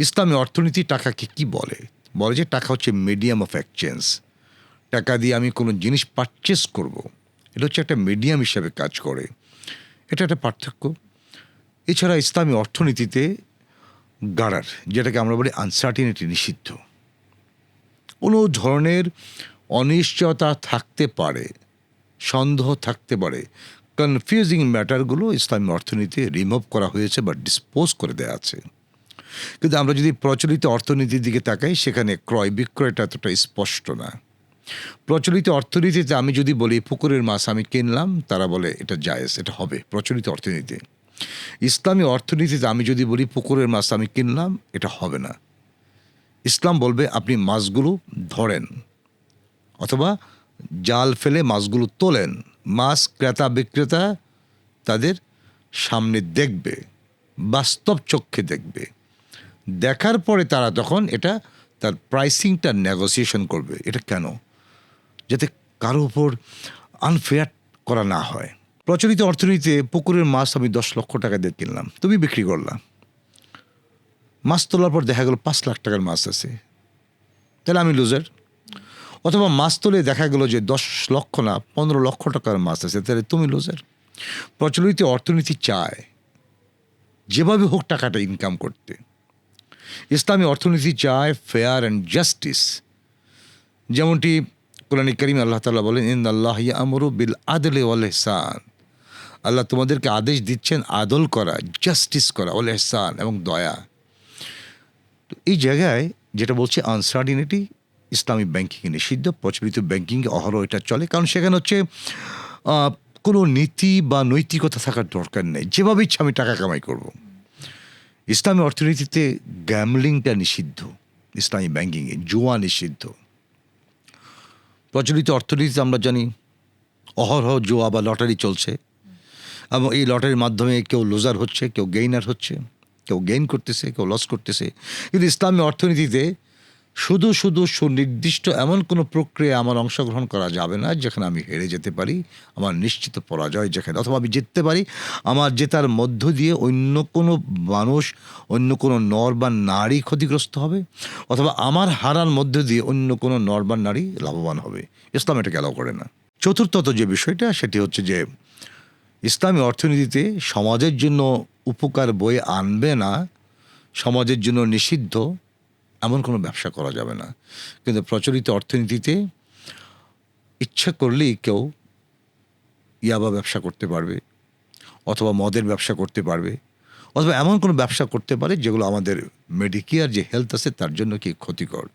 ইসলামী অর্থনীতি টাকাকে কি বলে? বলে যে টাকা হচ্ছে মিডিয়াম অফ এক্সচেঞ্জ টাকা দিয়ে আমি কোনো জিনিস পারচেস করব। এটা হচ্ছে একটা মিডিয়াম হিসাবে কাজ করে। এটা একটা পার্থক্য। এছাড়া ইসলামী অর্থনীতিতে গাড়ার যেটাকে আমরা বলি আনসার্টিনিটি নিষিদ্ধ। কোনো ধরনের অনিশ্চয়তা থাকতে পারে, সন্দেহ থাকতে পারে। কনফিউজিং ম্যাটারগুলো ইসলামী অর্থনীতি রিমুভ করা হয়েছে বা ডিসপোজ করে দেওয়া আছে। কিন্তু আমরা যদি প্রচলিত অর্থনীতির দিকে তাকাই, সেখানে ক্রয় বিক্রয়টা এতটা স্পষ্ট না। প্রচলিত অর্থনীতিতে আমি যদি বলি পুকুরের মাছ আমি কিনলাম, তারা বলে এটা জায়েজ, এটা হবে, প্রচলিত অর্থনীতি। ইসলামী অর্থনীতিতে আমি যদি বলি পুকুরের মাছ আমি কিনলাম, এটা হবে না। ইসলাম বলবে আপনি মাছগুলো ধরেন, অথবা জাল ফেলে মাছগুলো তোলেন, মাছ ক্রেতা বিক্রেতা তাদের সামনে দেখবে, বাস্তব চক্ষে দেখবে। দেখার পরে তারা তখন এটা, তার প্রাইসিংটা নেগোসিয়েশন করবে। এটা কেন? যাতে কারও উপর আনফেয়ার করা না হয়। প্রচলিত অর্থনীতিতে পুকুরের মাছ আমি দশ লক্ষ টাকা দিয়ে কিনলাম। তুমি বিক্রি করলাম মাছ তোলার পর দেখা গেল পাঁচ লাখ টাকার মাছ আছে। তাহলে আমি লুজার অথবা মাছ তোলে দেখা গেল যে দশ লক্ষ না, পনেরো লক্ষ টাকার মাছ আছে, তাহলে তুমি লুজার প্রচলিত অর্থনীতি চায় যেভাবে হোক টাকাটা ইনকাম করতে। ইসলামী অর্থনীতি, চায়, ফেয়ার অ্যান্ড জাস্টিস। যেমনটি কোরআন করিম আল্লাহ তালা বলেন ইন আল্লাহ আমরু বিল আদলে ওয়াল এহসান আল্লাহ তোমাদেরকে আদেশ দিচ্ছেন আদল করা, জাস্টিস করা ওল এহসান এবং দয়া। তো এই জায়গায় যেটা বলছে, আনসার্টিনিটি ইসলামী ব্যাংকিংয়ে নিষিদ্ধ, প্রচলিত ব্যাংকিংয়ে অহরহ এটা চলে। কারণ সেখানে হচ্ছে কোনো নীতি বা নৈতিকতা থাকার দরকার নেই। যেভাবে ইচ্ছা আমি টাকা কামাই করব। ইসলামী অর্থনীতিতে গ্যামলিংটা নিষিদ্ধ, ইসলামী ব্যাঙ্কিংয়ে জুয়া নিষিদ্ধ। প্রচলিত অর্থনীতিতে আমরা জানি, অহরহ জুয়া বা লটারি চলছে। এবং এই লটারির মাধ্যমে কেউ লোজার হচ্ছে, কেউ গেইনার হচ্ছে, কেউ গেইন করতেছে, কেউ লস করতেছে। কিন্তু ইসলামী অর্থনীতিতে শুধু শুধু সুনির্দিষ্ট এমন কোনো প্রক্রিয়া আমার অংশগ্রহণ করা যাবে না যেখানে আমি হেরে যেতে পারি, আমার নিশ্চিত পরাজয় যেখানে, অথবা আমি জিততে পারি। আমার জেতার মধ্য দিয়ে অন্য কোনো মানুষ, অন্য কোনো নর বা নারী ক্ষতিগ্রস্ত হবে, অথবা আমার হারার মধ্য দিয়ে অন্য কোনো নর বা নারী লাভবান হবে। ইসলাম এটাকে অ্যালাউ করে না। চতুর্থত যে বিষয়টা, সেটি হচ্ছে যে ইসলামী অর্থনীতিতে সমাজের জন্য উপকার বয়ে আনবে না, সমাজের জন্য নিষিদ্ধ এমন কোনো ব্যবসা করা যাবে না। কিন্তু প্রচলিত অর্থনীতিতে ইচ্ছা করলেই কেউ ইয়াবা ব্যবসা করতে পারবে, অথবা মদের ব্যবসা করতে পারবে, অথবা এমন কোনো ব্যবসা করতে পারে যেগুলো আমাদের মেডিকেয়ার যে হেলথ আছে তার জন্য কি ক্ষতিকর।